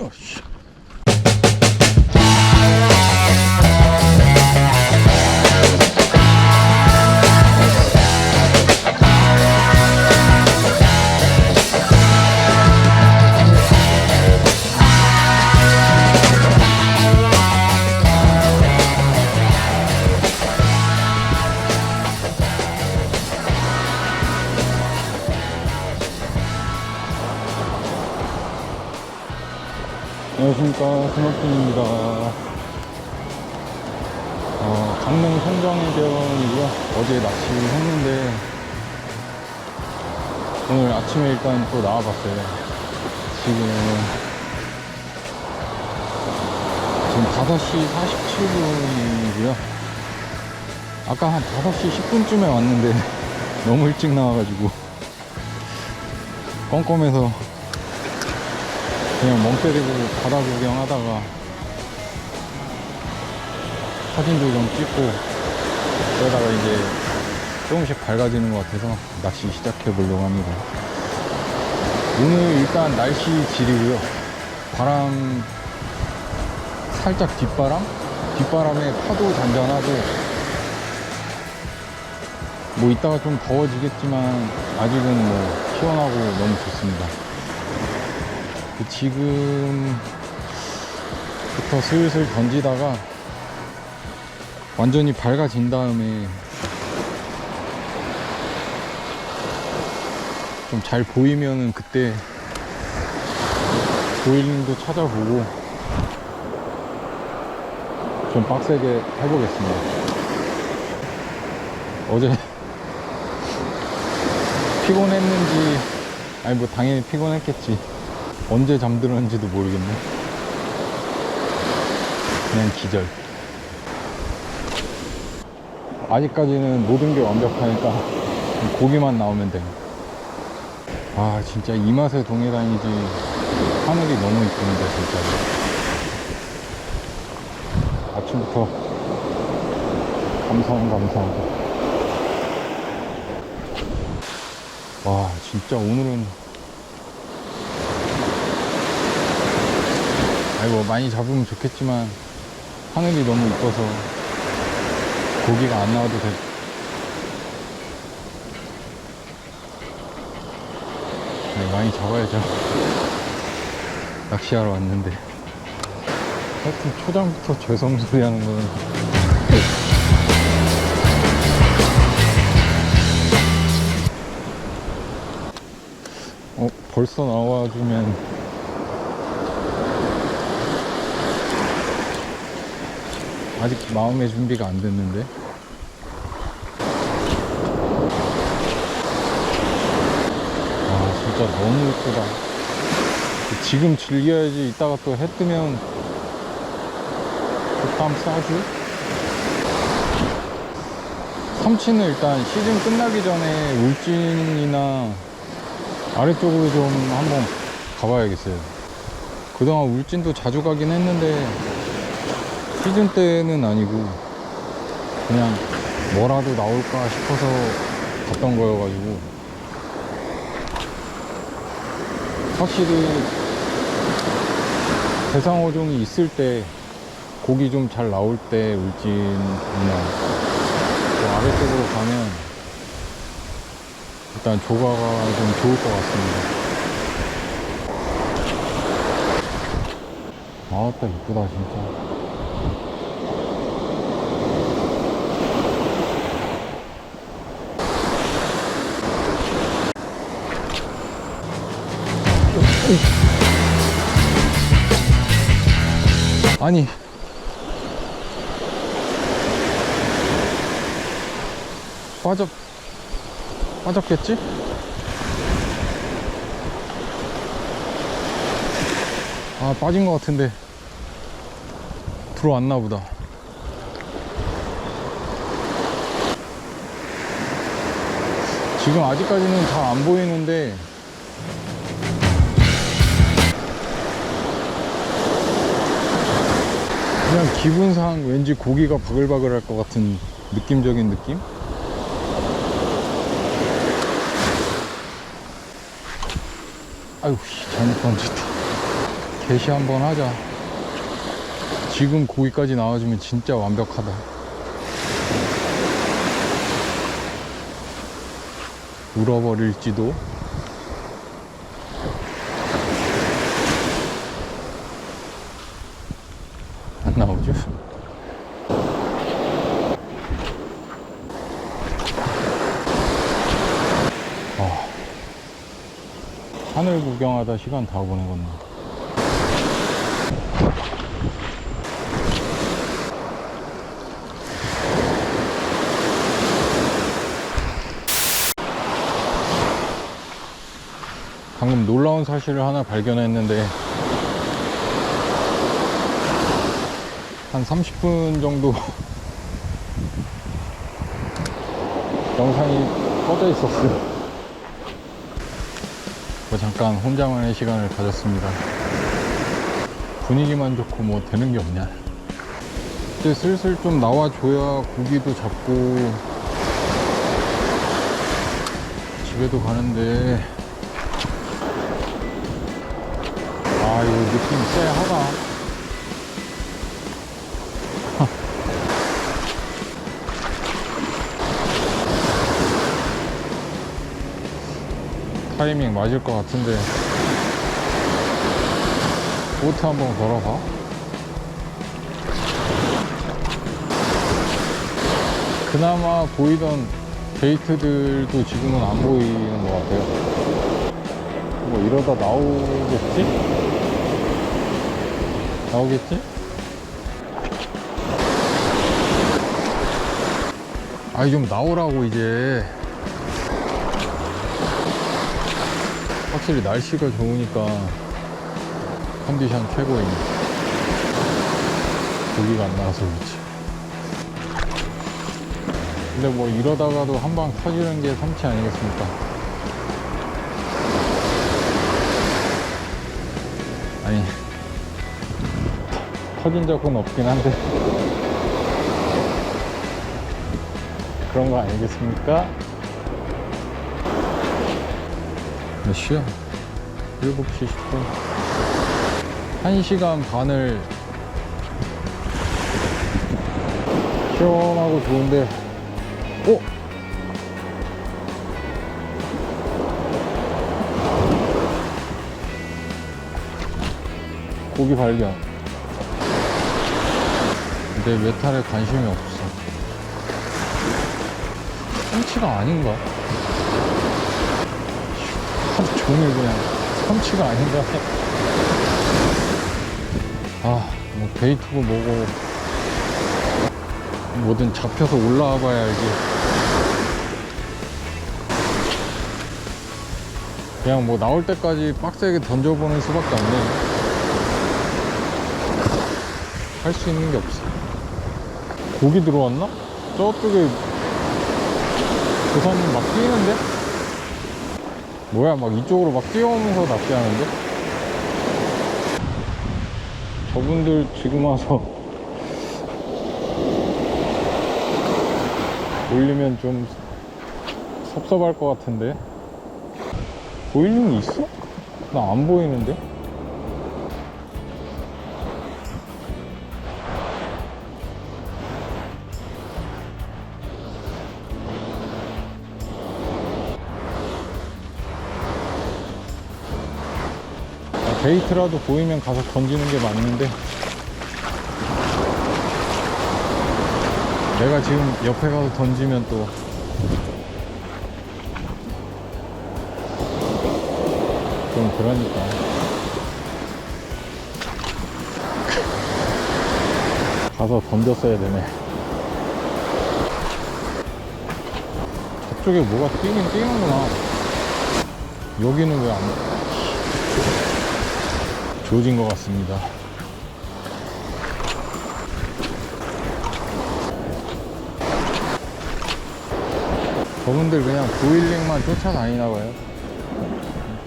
어씨. 안녕하십니까 스마트입니다. 어, 강릉 송정해변이고요. 어제 낚시 했는데 오늘 아침에 일단 또 나와봤어요. 지금 지금 5시 47분이고요. 아까 한 5시 10분쯤에 왔는데 너무 일찍 나와가지고 껌껌해서 그냥 멍 때리고 바다 구경하다가 사진도 좀 찍고 그러다가 이제 조금씩 밝아지는 것 같아서 낚시 시작해 보려고 합니다. 오늘 일단 날씨 질이고요. 바람 살짝 뒷바람? 뒷바람에 파도 잔잔하고 뭐 이따가 좀 더워지겠지만 아직은 뭐 시원하고 너무 좋습니다. 그 지금부터 슬슬 던지다가 완전히 밝아진 다음에 좀 잘 보이면은 그때 보일링도 찾아보고 좀 빡세게 해보겠습니다. 어제 피곤했는지 아니 뭐 당연히 피곤했겠지 언제 잠들었는지도 모르겠네. 그냥 기절. 아직까지는 모든 게 완벽하니까 고기만 나오면 돼. 아, 진짜 이 맛에 동해 다니지. 하늘이 너무 이쁩니다, 진짜. 아침부터 감사한 감사하고. 와, 진짜 오늘은 아이고 많이 잡으면 좋겠지만 하늘이 너무 이뻐서 고기가 안 나와도 돼. 네, 많이 잡아야죠. 낚시하러 왔는데. 하여튼 초장부터 죄송소리 하는 거는. 어, 벌써 나와주면 아직 마음의 준비가 안 됐는데. 아, 진짜 너무 예쁘다. 지금 즐겨야지 이따가 또 해 뜨면 그다음 싸주? 삼치는 일단 시즌 끝나기 전에 울진이나 아래쪽으로 좀 한번 가봐야겠어요. 그동안 울진도 자주 가긴 했는데 시즌 때는 아니고 그냥 뭐라도 나올까 싶어서 갔던 거여가지고 확실히 대상어종이 있을 때 고기 좀 잘 나올 때 울진이나 또 아래쪽으로 가면 일단 조과가 좀 좋을 것 같습니다. 아따 이쁘다 진짜. 아니. 빠져 빠졌겠지? 아 빠진 것 같은데. 들어왔나 보다. 지금 아직까지는 잘안 보이는데 그냥 기분상 왠지 고기가 바글바글 할 것 같은 느낌적인 느낌? 씨, 잘못 던졌다. 개시 한번 하자. 지금 고기까지 나와주면 진짜 완벽하다. 울어버릴지도. 안 나오죠? 아, 하늘 구경하다 시간 다 보내겠네. 방금 놀라운 사실을 하나 발견했는데 한 30분 정도 영상이 꺼져 있었어요. 뭐 잠깐 혼자만의 시간을 가졌습니다. 분위기만 좋고 뭐 되는 게 없냐. 이제 슬슬 좀 나와줘야 고기도 잡고 집에도 가는데 아 이거 느낌 쎄하다. 타이밍 맞을 것 같은데 보트 한번 걸어봐 그나마 보이던 게이트들도 지금은 안 보이는 것 같아요 뭐 이러다 나오겠지? 나오겠지? 아이 좀 나오라고 이제 확실히 날씨가 좋으니까 컨디션 최고입니다. 고기가 안 나와서 그렇지. 근데 뭐 이러다가도 한 방 터지는 게 삼치 아니겠습니까? 아니, 터진 적은 없긴 한데. 그런 거 아니겠습니까? 몇 시야? 7시 10분. 1시간 반을 시원하고 좋은데, 어? 고기 발견. 근데 메탈에 관심이 없어. 참치가 아닌가? 하루 종일 그냥 참치가 아닌가? 아, 뭐 베이트고 뭐고 뭐든 잡혀서 올라와 봐야 알지. 그냥 뭐 나올 때까지 빡세게 던져보는 수밖에 없네. 할 수 있는 게 없어. 고기 들어왔나? 저쪽에 부산님 막 뛰는데? 뭐야 막 이쪽으로 막 뛰어오면서 낚시하는데? 저분들 지금 와서 올리면 좀 섭섭할 것 같은데 게 있어? 나 안 보이는데? 아, 베이트라도 보이면 가서 던지는 게 맞는데 내가 지금 옆에 가서 던지면 또 좀 그러니까. 가서 던졌어야 되네. 저쪽에 뭐가 뛰긴 뛰는구나. 여기는 왜안 조진 것 같습니다. 저분들 그냥 보일링만 쫓아다니나 봐요.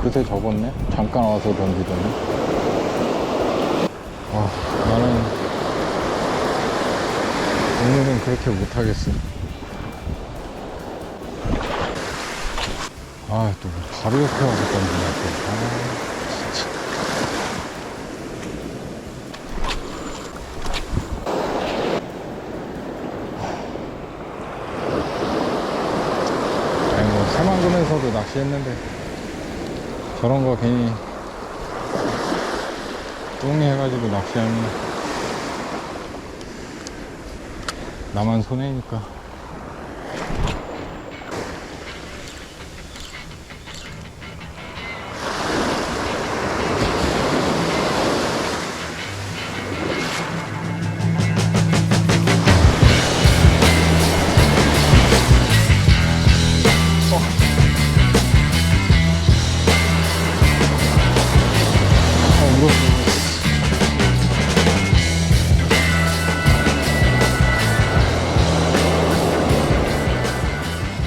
그새 접었네? 잠깐 와서 던지더니. 아, 나는 오늘은 그렇게 못하겠어. 아, 또 바로 옆에 와서 던지냐, 또. 아, 진짜. 낚시했는데 저런 거 괜히 뚱이 해가지고 낚시하면 나만 손해니까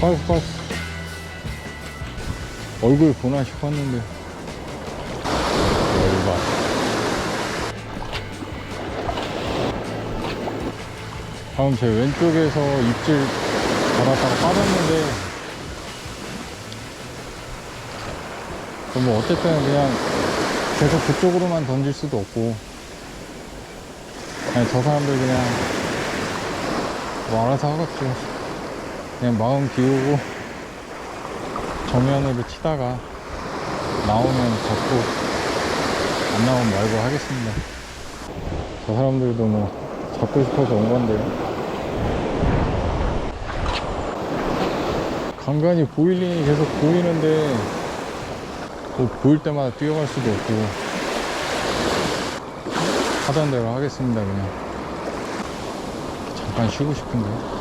빠졌어, 빠졌어. 얼굴 보나 싶었는데. 열받. 다음 제 왼쪽에서 입질 받았다가 빠졌는데. 그뭐 어쨌든 그냥 계속 그쪽으로만 던질 수도 없고. 아니, 저 사람들 그냥 뭐 알아서 하겠죠. 그냥 마음 비우고 정면으로 치다가 나오면 잡고 안 나오면 말고 하겠습니다. 저 사람들도 뭐 잡고 싶어서 온 건데요. 간간히 보일링이 계속 보이는데 뭐 보일 때마다 뛰어갈 수도 없고 하던 대로 하겠습니다 그냥 잠깐 쉬고 싶은데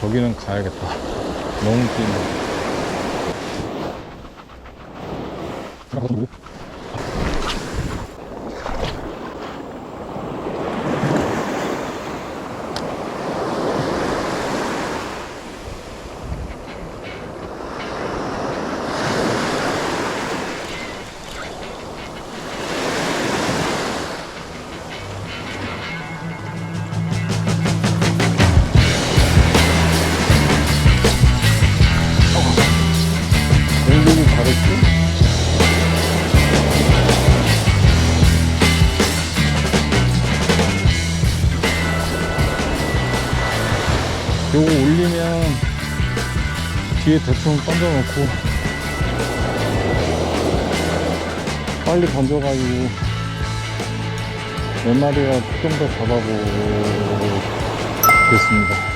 저기는 가야겠다. 너무 뛴다. 요거 올리면 뒤에 대충 던져놓고 빨리 던져가지고 몇 마리가 좀 더 잡아보겠습니다.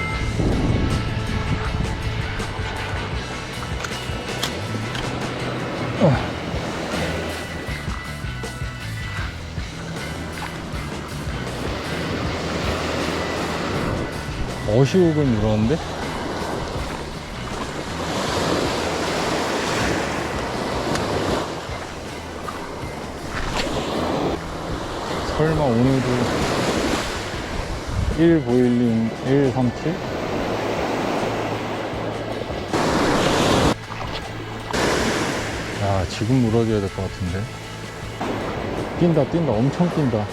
어시욱은 물었는데? 설마 오늘도 1보일링 137? 지금 물어줘야 될 것 같은데. 뛴다, 뛴다, 엄청 뛴다.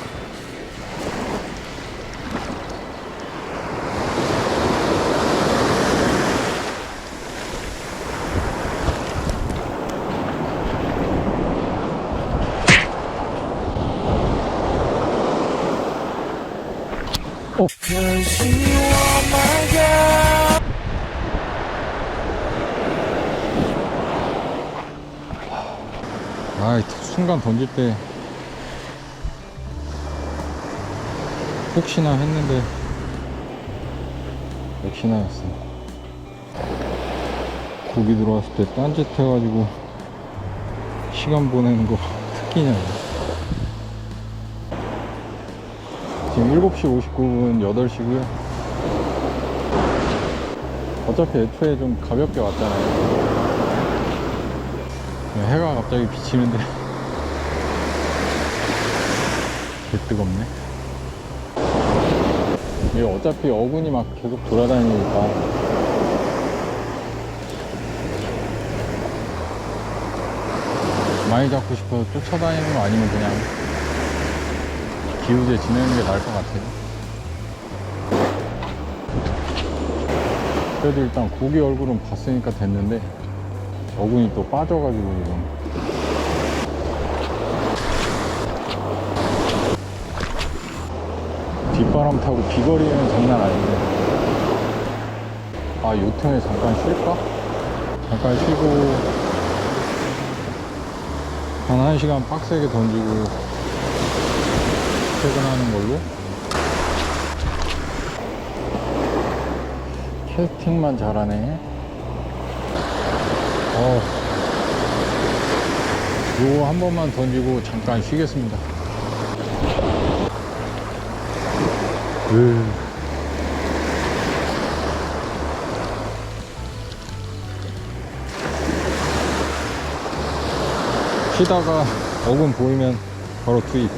순간 던질 때 혹시나 했는데 역시나였어. 고기 들어왔을 때 딴짓 해가지고 시간 보내는 거 특기냐고. 지금 7시 59분 8시고요. 어차피 애초에 좀 가볍게 왔잖아요. 해가 갑자기 비치는데 개 뜨겁네. 이게 어차피 어군이 막 계속 돌아다니니까 많이 잡고 싶어서 쫓아다니는 거 아니면 그냥 기우제 지내는 게 나을 것 같아요. 그래도 일단 고기 얼굴은 봤으니까 됐는데 어군이 또 빠져가지고 지금 뒷바람 타고 비거리는 장난 아닌데. 아 요틈에 잠깐 쉴까? 잠깐 쉬고 한 1시간 빡세게 던지고 퇴근하는 걸로? 캐스팅만 잘하네. 어 요거 한 번만 던지고 잠깐 쉬겠습니다 으. 쉬다가 어금 보이면 바로 투입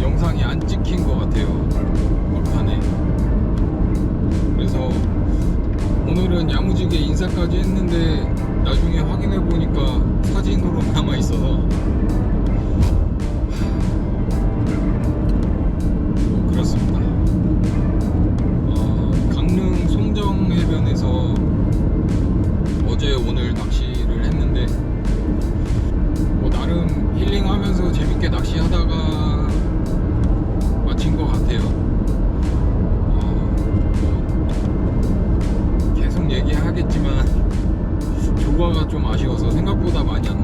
영상이 안 찍힌 것 같아요. 막판에 그래서 오늘은 야무지게 인사까지 했는데 나중에 확인해 보니까 사진으로 남아 있어서 좀 아쉬워서 생각보다 많이 안